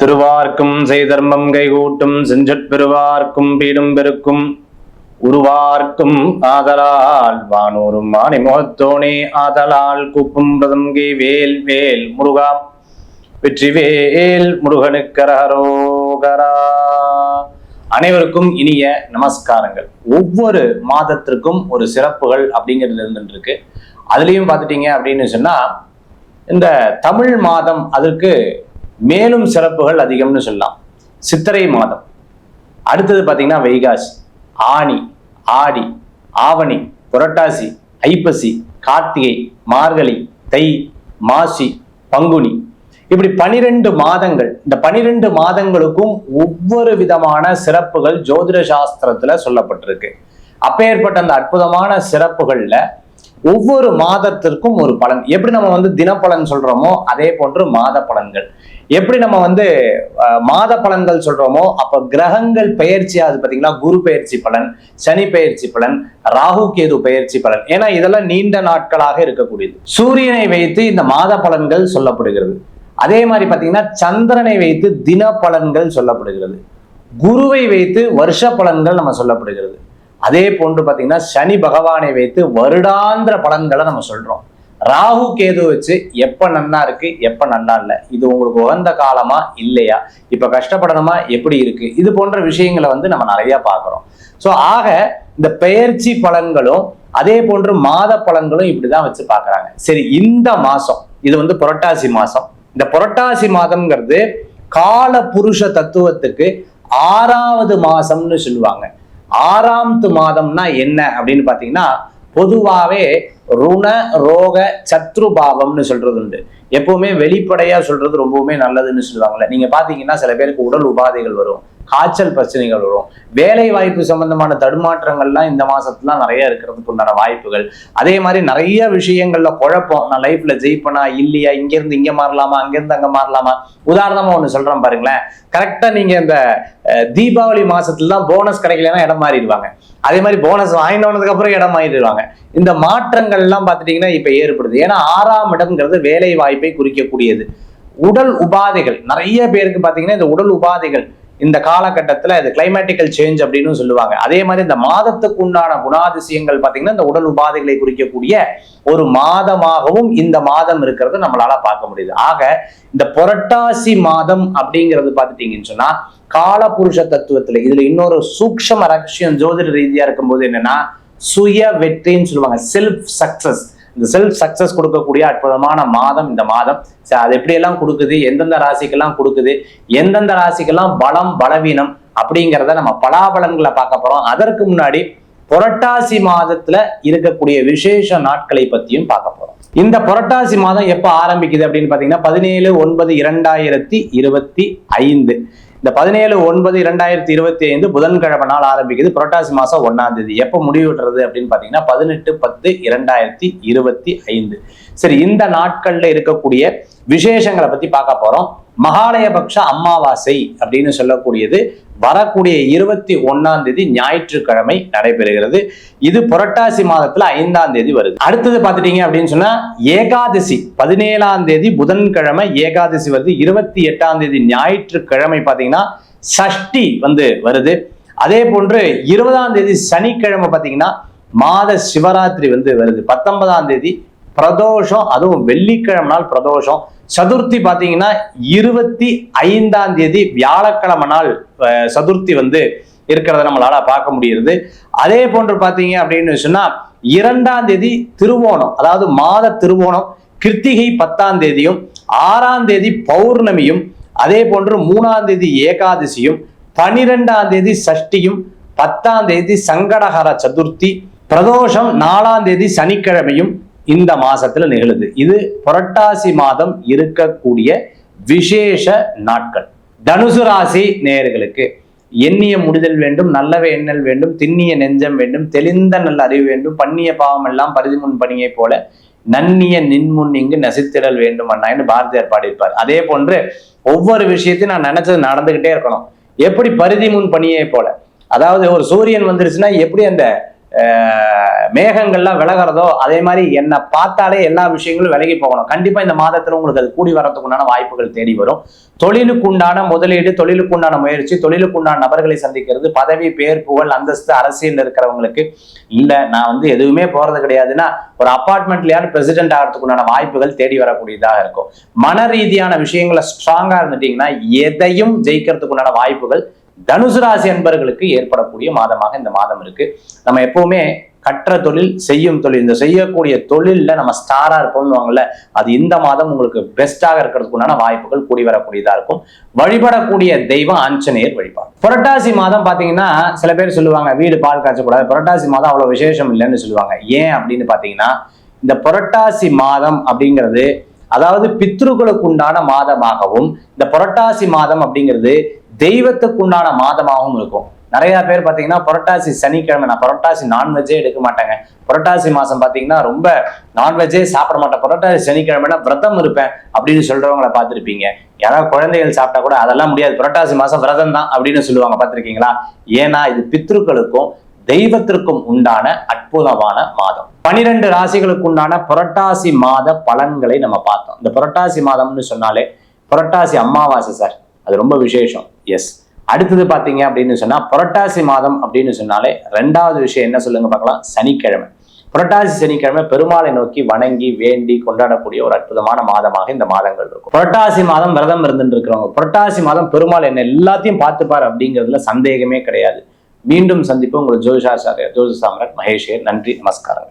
திருவார்க்கும் செய்தர்மம் கைகூட்டும் செஞ்சற்பெருவார்க்கும் பீடும் பெருக்கும். உருவார்க்கும் ஆதலால் வானூரும் மாணி முகத்தோனே ஆதலால் கூப்பும் பதங்கை வேல் வேல் முருகா. வெற்றிவேல் முருகனுக்கரகரோகரா அனைவருக்கும் இனிய நமஸ்காரங்கள். ஒவ்வொரு மாதத்திற்கும் ஒரு சிறப்புகள் அப்படிங்கிறது இருந்துருக்கு அதுலேயும் பார்த்துட்டீங்க அப்படின்னு சொன்னால் இந்த தமிழ் மாதம் அதற்கு மேலும் சிறப்புகள் அதிகம்னு சொல்லலாம். சித்திரை மாதம். அடுத்தது பார்த்தீங்கன்னா வைகாசி ஆனி ஆடி ஆவணி புரட்டாசி ஐப்பசி கார்த்திகை மார்கழி தை மாசி பங்குனி. இப்படி பனிரெண்டு மாதங்கள் இந்த பனிரெண்டு மாதங்களுக்கும் ஒவ்வொரு விதமான சிறப்புகள் ஜோதிட சாஸ்திரத்துல சொல்லப்பட்டிருக்கு. அப்பேற்பட்ட அந்த அற்புதமான சிறப்புகள்ல ஒவ்வொரு மாதத்திற்கும் ஒரு பலன். எப்படி நம்ம வந்து தினப்பலன் சொல்றோமோ அதே போன்று மாத பலன்கள் எப்படி நம்ம வந்து மாத பலன்கள் சொல்றோமோ அப்ப கிரகங்கள் பெயர்ச்சி அது பாத்தீங்கன்னா குரு பெயர்ச்சி பலன் சனி பெயர்ச்சி பலன் ராகு கேது பெயர்ச்சி பலன். ஏன்னா இதெல்லாம் நீண்ட நாட்களாக இருக்கக்கூடியது. சூரியனை வைத்து இந்த மாத பலன்கள் சொல்லப்படுகிறது. அதே மாதிரி பாத்தீங்கன்னா சந்திரனை வைத்து தின பலன்கள் சொல்லப்படுகிறது. குருவை வைத்து வருஷ பலன்கள் நம்ம சொல்லப்படுகிறது. அதே போன்று பார்த்தீங்கன்னா சனி பகவானை வைத்து வருடாந்திர பலன்களை நம்ம சொல்றோம். ராகு கேது வச்சு எப்ப நன்னா இருக்கு எப்ப நல்லா இல்லை. இது உங்களுக்கு உகந்த காலமா இல்லையா? இப்ப கஷ்டப்படணுமா? எப்படி இருக்கு? இது போன்ற விஷயங்களை வந்து நம்ம நிறைய பார்க்குறோம். ஸோ ஆக இந்த பெயர்ச்சி பலன்களும் அதே போன்று மாத பலன்களும் இப்படிதான் வச்சு பார்க்குறாங்க. சரி இந்த மாசம் இது வந்து புரட்டாசி மாசம். இந்த புரட்டாசி மாதம்ங்கிறது கால புருஷ தத்துவத்துக்கு ஆறாவது மாசம்னு சொல்லுவாங்க. ஆறாம்த்து மாதம்னா என்ன அப்படின்னு பாத்தீங்கன்னா பொதுவாவே ருண ரோக சத்ரு பாவம்னு சொல்றது உண்டு. எப்பவுமே வெளிப்படையா சொல்றது ரொம்பவுமே நல்லதுன்னு சொல்லுவாங்கல்ல. நீங்க பாத்தீங்கன்னா சில பேருக்கு உடல் உபாதைகள் வரும். காய்ச்சல் பிரச்சனைகள் வரும். வேலை வாய்ப்பு சம்பந்தமான தடுமாற்றங்கள்லாம் இந்த மாசத்துல நிறைய இருக்கிறதுக்கு உண்டான வாய்ப்புகள். அதே மாதிரி நிறைய விஷயங்கள்ல குழப்பம். நான் லைஃப்ல ஜெயிப்பனா இல்லையா இங்க இருந்து இங்க மாறலாமா அங்க இருந்து அங்க மாறலாமா? உதாரணமா ஒண்ணு சொல்றேன் பாருங்களேன். கரெக்டா நீங்க இந்த அஹ், தீபாவளி மாசத்துல தான் போனஸ் கிடைக்கலன்னா இடம் மாறிடுவாங்க. அதே மாதிரி போனஸ் வாங்கினதுக்கு அப்புறம் இடம் மாறிடுவாங்க. இந்த மாற்றங்கள் எல்லாம் பார்த்துட்டீங்கன்னா இப்ப ஏற்படுது. ஏன்னா ஆறாம் இடம்ங்கிறது வேலை வாய்ப்பை குறிக்கக்கூடியது. உடல் உபாதைகள். நிறைய பேருக்கு பாத்தீங்கன்னா இந்த உடல் உபாதைகள் இந்த காலகட்டத்தில் இது கிளைமேட்டிக்கல் சேஞ்ச் அப்படின்னு சொல்லுவாங்க. அதே மாதிரி இந்த மாதத்துக்கு உண்டான குணாதிசயங்கள் பார்த்தீங்கன்னா இந்த உடல் உபாதைகளை குறிக்கக்கூடிய ஒரு மாதமாகவும் இந்த மாதம் இருக்கிறது நம்மளால பார்க்க முடியுது. ஆக இந்த புரட்டாசி மாதம் அப்படிங்கிறது பார்த்துட்டீங்கன்னு சொன்னா காலபுருஷ தத்துவத்துல இதுல இன்னொரு சூக்ஷம ரகசியம் ஜோதிட ரீதியா இருக்கும்போது என்னன்னா சுய வெற்றின்னு சொல்லுவாங்க. செல்ஃப் சக்சஸ் இந்த செல்ஃப் சக்சஸ் கொடுக்கக்கூடிய அற்புதமான மாதம் இந்த மாதம். அது எப்படியெல்லாம் கொடுக்குது? எந்தெந்த ராசிக்கெல்லாம் கொடுக்குது? எந்தெந்த ராசிக்கெல்லாம் பலம் பலவீனம் அப்படிங்கிறத நம்ம பலாபலன்களை பார்க்க போறோம். அதற்கு முன்னாடி புரட்டாசி மாதத்துல இருக்கக்கூடிய விசேஷ நாட்களை பத்தியும் பார்க்க போறோம். இந்த புரட்டாசி மாதம் எப்ப ஆரம்பிக்குது அப்படின்னு பாத்தீங்கன்னா பதினேழு ஒன்பது இரண்டாயிரத்தி இருபத்தி ஐந்து. இந்த பதினேழு ஒன்பது இரண்டாயிரத்தி இருபத்தி ஐந்து புதன்கிழமை நாள் ஆரம்பிக்குது. புரட்டாசி மாசம் ஒன்னாம் தேதி. எப்போ முடிவுற்றது அப்படின்னு பாத்தீங்கன்னா பதினெட்டு பத்து இரண்டாயிரத்தி இருபத்தி ஐந்து. சரி இந்த நாட்கள்ல இருக்கக்கூடிய விசேஷங்களை பத்தி பார்க்க போறோம். மகாலயபக்ஷ அமாவாசை அப்படின்னு சொல்லக்கூடியது வரக்கூடிய இருபத்தி ஒன்னாம் தேதி ஞாயிற்றுக்கிழமை நடைபெறுகிறது. இது புரட்டாசி மாதத்துல ஐந்தாம் தேதி வருது. அடுத்தது பார்த்துட்டீங்க அப்படின்னு சொன்னா ஏகாதசி பதினேழாம் தேதி புதன்கிழமை ஏகாதசி வருது. இருபத்தி எட்டாம் தேதி ஞாயிற்றுக்கிழமை பார்த்தீங்கன்னா சஷ்டி வந்து வருது. அதே போன்று இருபதாம் தேதி சனிக்கிழமை பார்த்தீங்கன்னா மாத சிவராத்திரி வந்து வருது. பத்தொன்பதாம் தேதி பிரதோஷம் அதுவும் வெள்ளிக்கிழமை நாள் பிரதோஷம். சதுர்த்தி பார்த்தீங்கன்னா இருபத்தி ஐந்தாம் தேதி வியாழக்கிழமை நாள் சதுர்த்தி வந்து இருக்கிறத நம்மளால பார்க்க முடியுது அதே போன்று பார்த்தீங்க அப்படின்னு சொன்னா இரண்டாம் தேதி திருவோணம் அதாவது மாத திருவோணம் கிருத்திகை பத்தாம் தேதியும் ஆறாம் தேதி பௌர்ணமியும் அதே போன்று மூணாம் தேதி ஏகாதசியும் பனிரெண்டாம் தேதி சஷ்டியும் பத்தாம் தேதி சங்கடஹர சதுர்த்தி பிரதோஷம் நாலாம் தேதி சனிக்கிழமையும் இந்த மாசத்துல நிகழுது. இது புரட்டாசி மாதம் இருக்கக்கூடிய விசேஷ நாட்கள். தனுசு ராசி நேயர்களுக்கு எண்ணிய முடிதல் வேண்டும் நல்லவை எண்ணல் வேண்டும் திண்ணிய நெஞ்சம் வேண்டும் தெளிந்த நல்ல அறிவு வேண்டும் பண்ணிய பாவம் எல்லாம் பரிதிமுன் பணியை போல நன்னிய நின்முன் இங்கு நசித்திடல் வேண்டும் அண்ணான்னு பாரதியார் பாடியிருப்பார். அதே போன்று ஒவ்வொரு விஷயத்தையும் நான் நினைச்சது நடந்துகிட்டே இருக்கணும். எப்படி பரிதி முன் பணியை போல. அதாவது ஒரு சூரியன் வந்துருச்சுன்னா எப்படி அந்த மேகங்கள்லாம் விலகிறதோ அதே மாதிரி என்னை பார்த்தாலே எல்லா விஷயங்களும் விலகி போகணும். கண்டிப்பாக இந்த மாதத்தில் உங்களுக்கு அது கூடி வரதுக்கு உண்டான வாய்ப்புகள் தேடி வரும். தொழிலுக்கு உண்டான முதலீடு தொழிலுக்கு உண்டான முயற்சி தொழிலுக்கு உண்டான நபர்களை சந்திக்கிறது பதவி பேர் புகழ் அந்தஸ்து அரசியல் இருக்கிறவங்களுக்கு இல்லை நான் வந்து எதுவுமே போறது கிடையாதுன்னா ஒரு அப்பார்ட்மெண்ட்லையான பிரசிடென்ட் ஆகிறதுக்கு உண்டான வாய்ப்புகள் தேடி வரக்கூடியதாக இருக்கும். மன ரீதியான விஷயங்களை ஸ்ட்ராங்காக இருந்துட்டீங்கன்னா எதையும் ஜெயிக்கிறதுக்கு உண்டான வாய்ப்புகள் தனுசு ராசி அன்பர்களுக்கு ஏற்படக்கூடிய மாதமாக இந்த மாதம் இருக்கு. நம்ம எப்பவுமே கற்ற தொழில் செய்யும் தொழில் இந்த செய்யக்கூடிய தொழில்ல நம்ம ஸ்டாரா இருப்போம்னுவாங்கல்ல அது இந்த மாதம் உங்களுக்கு பெஸ்டாக இருக்கிறதுக்கு உண்டான வாய்ப்புகள் கூடி வரக்கூடியதா இருக்கும். வழிபடக்கூடிய தெய்வம் ஆஞ்சநேயர் வழிபாடு. புரட்டாசி மாதம் பாத்தீங்கன்னா சில பேர் சொல்லுவாங்க வீடு பால் காய்ச்சக்கூடாது. புரட்டாசி மாதம் அவ்வளவு விசேஷம் இல்லைன்னு சொல்லுவாங்க. ஏன் அப்படின்னு பாத்தீங்கன்னா இந்த புரட்டாசி மாதம் அப்படிங்கிறது அதாவது பித்ருக்களுக்கு உண்டான மாதமாகவும் இந்த புரட்டாசி மாதம் அப்படிங்கிறது தெய்வத்துக்கு உண்டான மாதமாகவும் இருக்கும். நிறைய பேர் பார்த்தீங்கன்னா புரட்டாசி சனிக்கிழமை நான் புரட்டாசி நான்வெஜ்ஜே எடுக்க மாட்டேங்க. புரட்டாசி மாதம் பார்த்தீங்கன்னா ரொம்ப நான்வெஜ்ஜே சாப்பிட மாட்டேன். புரட்டாசி சனிக்கிழமைனா விரதம் இருப்பேன் அப்படின்னு சொல்கிறவங்கள பார்த்துருப்பீங்க. யாராவது குழந்தைகள் சாப்பிட்டா கூட அதெல்லாம் முடியாது. புரட்டாசி மாதம் விரதம் தான் அப்படின்னு சொல்லுவாங்க. பார்த்துருக்கீங்களா? ஏன்னா இது பித்ருக்களுக்கும் தெய்வத்திற்கும் உண்டான அற்புதமான மாதம். பனிரெண்டு ராசிகளுக்கு உண்டான புரட்டாசி மாத பலன்களை நம்ம பார்த்தோம். இந்த புரட்டாசி மாதம்னு சொன்னாலே புரட்டாசி அமாவாசை சார். அது ரொம்ப விசேஷம். எஸ் அடுத்தது பார்த்தீங்க அப்படின்னு சொன்னா புரட்டாசி மாதம் அப்படின்னு சொன்னாலே ரெண்டாவது விஷயம் என்ன சொல்லுங்க பார்க்கலாம். சனிக்கிழமை. புரட்டாசி சனிக்கிழமை பெருமாளை நோக்கி வணங்கி வேண்டி கொண்டாடக்கூடிய ஒரு அற்புதமான மாதமாக இந்த மாதங்கள் இருக்கும். புரட்டாசி மாதம் விரதம் இருந்துட்டு இருக்கிறவங்க புரட்டாசி மாதம் பெருமாள் என்ன எல்லாத்தையும் பார்த்துப்பார் அப்படிங்கிறதுல சந்தேகமே கிடையாது. மீண்டும் சந்திப்போம் உங்களுக்கு ஜோதிஷாச்சாரியர் ஜோதிஷ் சாம்ராட் மகேஷே நன்றி நமஸ்காரங்கள்.